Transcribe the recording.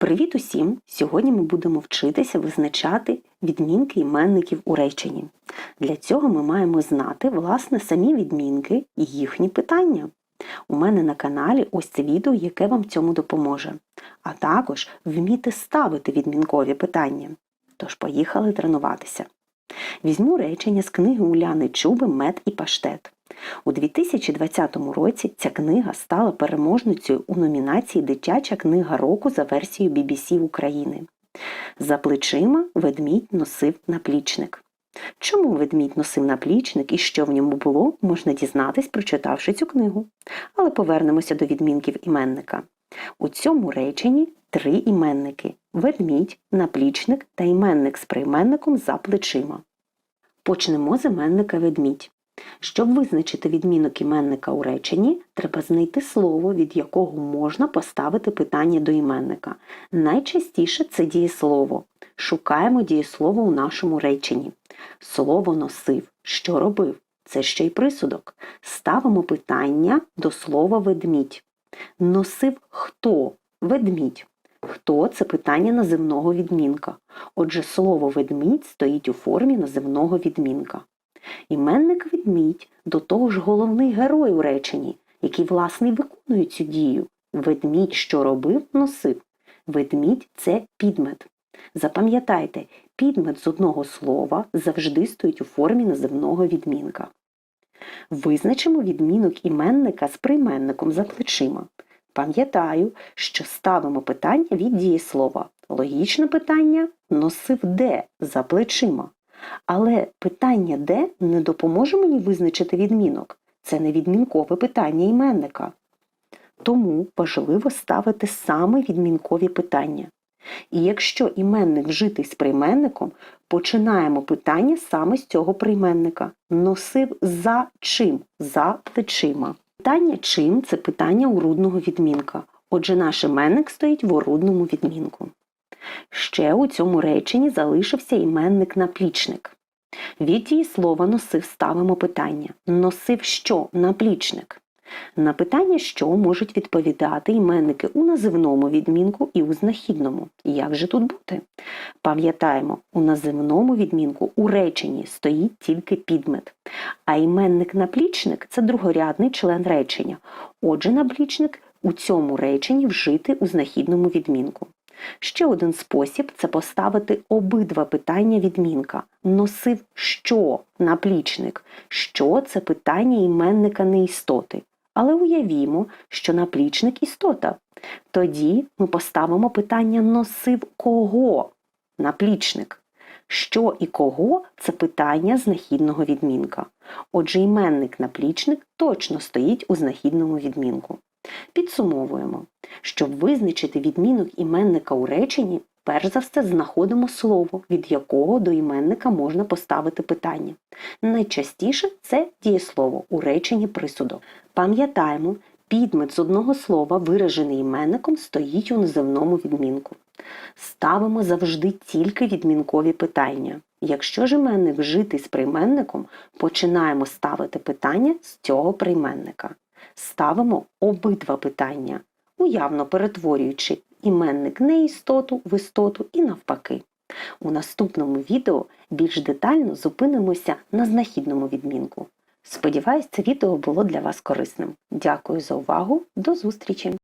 Привіт усім! Сьогодні ми будемо вчитися визначати відмінки іменників у реченні. Для цього ми маємо знати, власне, самі відмінки і їхні питання. У мене на каналі ось це відео, яке вам цьому допоможе. А також вміти ставити відмінкові питання. Тож поїхали тренуватися. Візьму речення з книги Уляни Чуби Мед і паштет. У 2020 році ця книга стала переможницею у номінації Дитяча книга року за версією BBC України. За плечима ведмідь носив наплічник. Чому ведмідь носив наплічник і що в ньому було, можна дізнатись, прочитавши цю книгу. Але повернемося до відмінків іменника. У цьому реченні три іменники ведмідь, наплічник та іменник з прийменником за плечима. Почнемо з іменника ведмідь. Щоб визначити відмінок іменника у реченні, треба знайти слово, від якого можна поставити питання до іменника. Найчастіше це дієслово. Шукаємо дієслово у нашому реченні. Слово носив, що робив? Це ще й присудок. Ставимо питання до слова ведмідь. Носив хто? Ведмідь. Хто це питання називного відмінка. Отже, слово ведмідь стоїть у формі називного відмінка. Іменник ведмідь до того ж головний герой у реченні, який, власне, виконує цю дію. Ведмідь, що робив, носив. Ведмідь це підмет. Запам'ятайте, підмет з одного слова завжди стоїть у формі називного відмінка. Визначимо відмінок іменника з прийменником за плечима. Пам'ятаю, що ставимо питання від дієслова. Логічне питання носив де за плечима. Але питання де не допоможе мені визначити відмінок. Це не відмінкове питання іменника. Тому важливо ставити саме відмінкові питання. І якщо іменник вжитий з прийменником, починаємо питання саме з цього прийменника. Носив за чим? За плечима. Питання чим це питання урудного відмінка. Отже, наш іменник стоїть в урудному відмінку. Ще у цьому реченні залишився іменник наплічник. Від дієслова носив ставимо питання. Носив що наплічник? На питання що можуть відповідати іменники у називному відмінку і у знахідному. Як же тут бути? Пам'ятаємо, у називному відмінку у реченні стоїть тільки підмет, а іменник наплічник це другорядний член речення. Отже, наплічник у цьому реченні вжити у знахідному відмінку. Ще один спосіб це поставити обидва питання відмінка. Носив що наплічник? Що це питання іменника неістоти. Але уявімо, що наплічник істота. Тоді ми поставимо питання носив кого наплічник. Що і кого це питання знахідного відмінка. Отже, іменник наплічник точно стоїть у знахідному відмінку. Підсумовуємо, щоб визначити відмінок іменника у реченні, перш за все знаходимо слово, від якого до іменника можна поставити питання. Найчастіше це дієслово у реченні присудок. Пам'ятаємо, підмет з одного слова, виражений іменником, стоїть у називному відмінку. Ставимо завжди тільки відмінкові питання. Якщо ж іменник вжитий з прийменником, починаємо ставити питання з цього прийменника. Ставимо обидва питання, уявно перетворюючи іменник неістоту в істоту і навпаки. У наступному відео більш детально зупинимося на знахідному відмінку. Сподіваюсь, це відео було для вас корисним. Дякую за увагу, до зустрічі!